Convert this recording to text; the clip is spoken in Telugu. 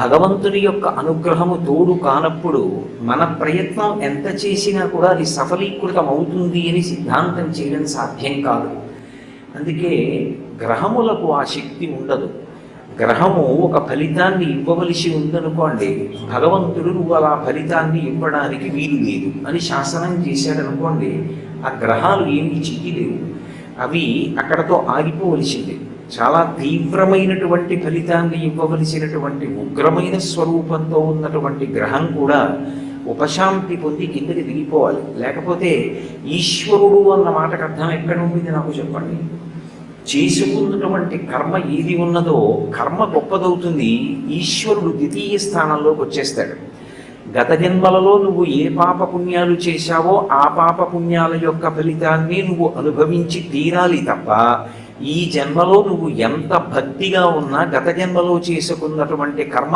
భగవంతుడి యొక్క అనుగ్రహము తోడు కానప్పుడు మన ప్రయత్నం ఎంత చేసినా కూడా అది సఫలీకృతం అవుతుంది అని సిద్ధాంతం చేయడం సాధ్యం కాదు. అందుకే గ్రహములకు ఆ శక్తి ఉండదు. గ్రహము ఒక ఫలితాన్ని ఇవ్వవలసి ఉందనుకోండి భగవంతుడు నువ్వు అలా ఫలితాన్ని ఇవ్వడానికి వీలు లేదు అని శాసనం చేశాడనుకోండి ఆ గ్రహాలు ఏమి చెయ్యలేవు అవి అక్కడతో ఆగిపోవలసిందే. చాలా తీవ్రమైనటువంటి ఫలితాన్ని ఇవ్వవలసినటువంటి ఉగ్రమైన స్వరూపంతో ఉన్నటువంటి గ్రహం కూడా ఉపశాంతి పొంది కిందకి దిగిపోవాలి. లేకపోతే ఈశ్వరుడు అన్న మాటకు అర్థం ఎక్కడ ఉంది నాకు చెప్పండి? చేసుకున్నటువంటి కర్మ ఏది ఉన్నదో కర్మ గొప్పదవుతుంది ఈశ్వరుడు ద్వితీయ స్థానంలోకి వచ్చేస్తాడు. గత జన్మలలో నువ్వు ఏ పాప పుణ్యాలు చేశావో ఆ పాప పుణ్యాల యొక్క ఫలితాన్ని నువ్వు అనుభవించి తీరాలి తప్ప ఈ జన్మలో నువ్వు ఎంత భక్తిగా ఉన్నా గత జన్మలో చేసుకున్నటువంటి కర్మ